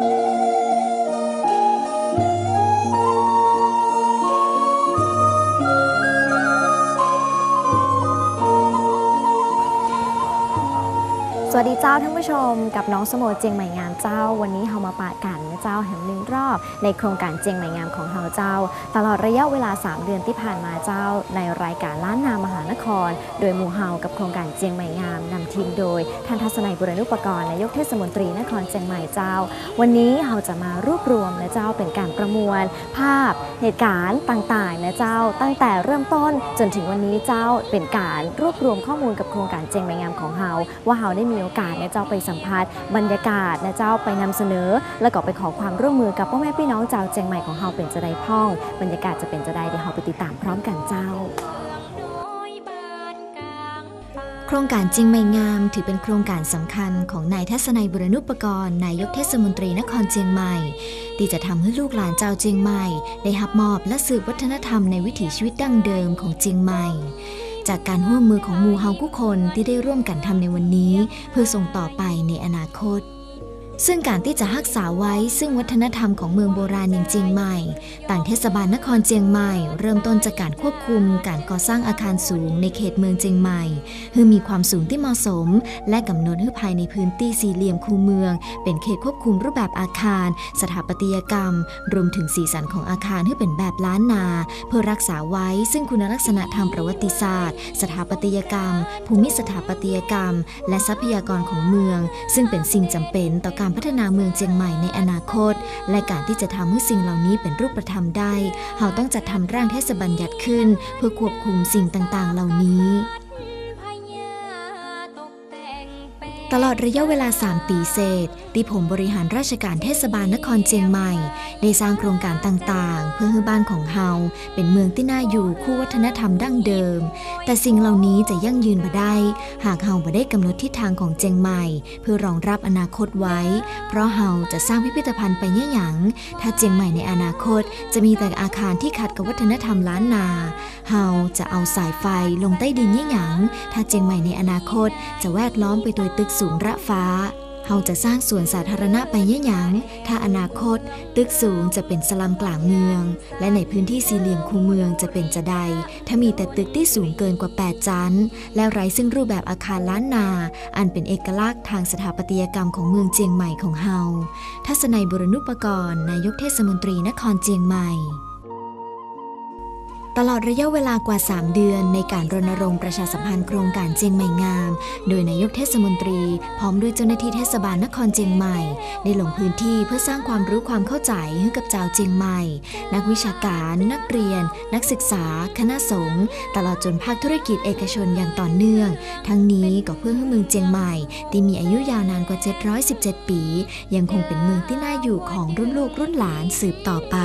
Música สวัสดีเจ้าท่านผู้ชม กับน้องสโมเจียงใหม่งามเจ้า วันนี้เฮามาปะกันนะเจ้าแห่งหนึ่งรอบ ในโครงการเจียงใหม่งามของเฮาเจ้า ตลอดระยะเวลา 3 เดือนที่ผ่านมาเจ้า ในรายการล้านนามหานคร โดยหมู่เฮากับโครงการเจียงใหม่งามนำทีมโดยท่านทัศนัยบุรณุปกรณ์นายกเทศมนตรีนครเจียงใหม่เจ้า วันนี้เฮาจะมารวบรวมนะเจ้าเป็นการประมวล ภาพ เหตุการณ์ต่างๆนะเจ้า ตั้งแต่เริ่มต้นจนถึงวันนี้เจ้าเป็นการรวบรวมข้อมูลกับโครงการเจียงใหม่งามของเฮาว่าเฮาได้มีโอกาสนะเจ้าไปสัมผัสบรรยากาศนะเจ้าไปนำเสนอ แล้วก็ไปขอความร่วมมือกับพ่อแม่พี่น้องเจ้าเจียงใหม่ของเฮาเป็นจะได้พ่อง บรรยากาศจะเป็นจะได้เดี๋ยวเฮาไปติดตามพร้อมกันเจ้าโครงการจริงไม่งามถือเป็นโครงการสำคัญของนายทัศนัยบุรณุปกรณ์นายกเทศมนตรีนครเชียงใหม่ ที่จะทำให้ลูกหลานเจ้าเจียงใหม่ ได้หับมอบและสืบวัฒนธรรมในวิถีชีวิตดั้งเดิมของเจียงใหม่ จากการร่วมมือของหมูเฮาทุกคนที่ได้ร่วมกันทำในวันนี้ เพื่อส่งต่อไปในอนาคต ซึ่งการที่จะรักษาไว้ซึ่งวัฒนธรรมของเมืองโบราณอย่างเจียงใหม่ ต่างเทศบาลนครเจียงใหม่ เริ่มต้นจากการควบคุมการก่อสร้างอาคารสูงในเขตเมืองเจียงใหม่ให้มีความสูงที่เหมาะสม และกำหนดให้ภายในพื้นที่สี่เหลี่ยมคูเมือง เป็นเขตควบคุมรูปแบบอาคาร สถาปัตยกรรม รวมถึงสีสันของอาคารให้เป็นแบบล้านนา เพื่อรักษาไว้ซึ่งคุณลักษณะทางประวัติศาสตร์ สถาปัตยกรรม ภูมิสถาปัตยกรรม และทรัพยากรของเมือง ซึ่งเป็นสิ่งจำเป็นต่อการพัฒนาเมืองเจียงใหม่ในอนาคต และการที่จะทำให้สิ่งเหล่านี้เป็นรูปธรรมได้เราต้องจัดทำร่างเทศบัญญัติขึ้น เพื่อควบคุมสิ่งต่างๆ เหล่านี้ตลอดระยะเวลา 3 ปีเศษที่ผมบริหารราชการเทศบาลนครเชียงใหม่ ได้สร้างโครงการต่างๆ เพื่อให้บ้านของเฮาเป็นเมืองที่น่าอยู่คู่วัฒนธรรมดั้งเดิม แต่สิ่งเหล่านี้จะยั่งยืนมาได้ หากเฮาบ่ได้กำหนดทิศทางของเจียงใหม่ เพื่อรองรับอนาคตไว้ เพราะเฮาจะสร้างพิพิธภัณฑ์ไปเนี่ยหยังถ้าเจียงใหม่ในอนาคต จะมีแต่อาคารที่ขัดกับวัฒนธรรมล้านนาเฮาจะเอาสายไฟลงใต้ดินเนี่ยหยังถ้าเจียงใหม่ในอนาคตจะแวดล้อมไปโดยตึกสูงระฟ้า เฮาจะสร้างสวนสาธารณะไปเนี่ยหยัง ถ้าอนาคต ตึกสูงจะเป็นสลัมกลางเมือง และในพื้นที่สี่เหลี่ยมคูเมืองจะเป็นจะใด ถ้ามีแต่ตึกที่สูงเกินกว่า 8 ชั้น และไร้ซึ่งรูปแบบอาคารล้านนา อันเป็นเอกลักษณ์ทางสถาปัตยกรรมของเมืองเจียงใหม่ของเฮาทัศนัยบุรณุปกรณ์นายกเทศมนตรีนครเจียงใหม่ ตลอดระยะเวลากว่า 3 เดือนในการรณรงค์ประชาสัมพันธ์โครงการเจียงใหม่งาม โดยนายกเทศมนตรี พร้อมด้วยเจ้าหน้าที่เทศบาลนครเจียงใหม่ ได้ลงพื้นที่เพื่อสร้างความรู้ความเข้าใจให้กับชาวเจียงใหม่ นักวิชาการ นักเรียน นักศึกษา คณะสงฆ์ตลอดจนภาคธุรกิจเอกชนอย่างต่อเนื่อง ทั้งนี้ก็เพื่อให้เมืองเจียงใหม่ ที่มีอายุยาวนานกว่า 717 ปี ยังคงเป็นเมืองที่น่าอยู่ของรุ่นลูกรุ่นหลานสืบต่อไป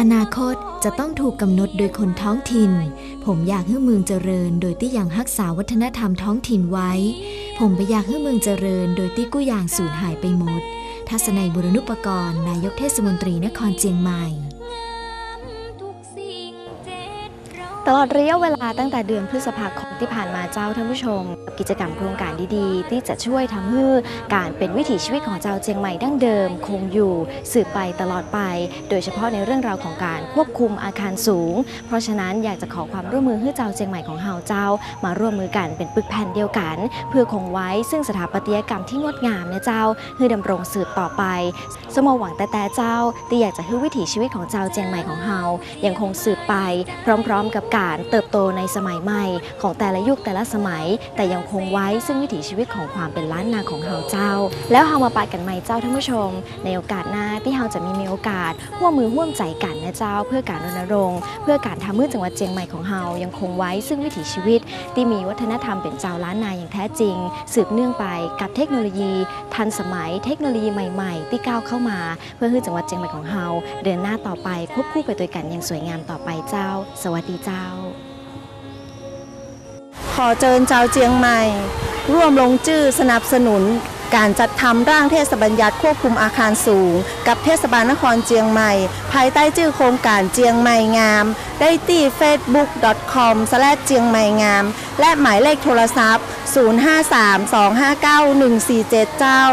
อนาคตจะต้องถูกกำหนดโดยคนท้องถิ่น ผมอยากให้เมืองเจริญ โดยที่ยังรักษาวัฒนธรรมท้องถิ่นไว้ ผมไปอยากให้เมืองเจริญ โดยที่กู้ยางสูญหายไปหมด ทัศนัยบุรณุปกรณ์ นายกเทศมนตรีนครเจียงใหม่ ลอดระยะเวลาตั้งแต่เดือนพฤษภาคมที่ผ่านมาเจ้าท่านผู้ชมกับกิจกรรมโครงการดีๆ ที่จะช่วยทำให้การเป็นวิถีชีวิตของเจ้าเจียงใหม่ดั้งเดิม คงอยู่สืบไปตลอดไป โดยเฉพาะในเรื่องราวของการควบคุมอาคารสูง เพราะฉะนั้นอยากจะขอความร่วมมือให้เจ้าเจียงใหม่ของเฮาเจ้า มาร่วมมือกันเป็นปึกแผ่นเดียวกัน เพื่อคงไว้ซึ่งสถาปัตยกรรมที่งดงามนะเจ้าให้ดำรงสืบต่อไป สมหวังแต่แต่เจ้าที่อยากจะให้วิถีชีวิตของเจ้าเจียงใหม่ของเฮายังคงสืบไป พร้อม ๆ กับการเติบโตในสมัยใหม่ ของแต่ละยุคแต่ละสมัย แต่ยังคงไว้ซึ่งวิถีชีวิตของความเป็นล้านนาของเฮาเจ้า แล้วเฮามาปะกันใหม่เจ้าท่านผู้ชม ในโอกาสหน้าที่เฮาจะมีมีโอกาสร่วมมือร่วมใจกันนะเจ้า เพื่อการรณรงค์เพื่อการทำให้จังหวัดเจียงใหม่ของเฮายังคงไว้ซึ่งวิถีชีวิต ที่มีวัฒนธรรมเป็นเจ้าล้านนาอย่างแท้จริง สืบเนื่องไปกับเทคโนโลยี ทันสมัยเทคโนโลยีใหม่ ๆ ที่ก้าวเข้ามา เพื่อให้จังหวัดเชียงใหม่ของเฮาเดินหน้าต่อไปควบคู่ไปด้วยกันอย่างสวยงามต่อไปเจ้า สวัสดีเจ้าขอเชิญชาวเจียงใหม่ ร่วมลงชื่อสนับสนุนการจัดทำร่างเทศบัญญัติควบคุมอาคารสูง กับเทศบาลนครเจียงใหม่ ภายใต้ชื่อโครงการเจียงใหม่งาม ได้ที่ facebook.com เจียงใหม่งาม และหมายเลขโทรศัพท์ 053 259 147 เจ้า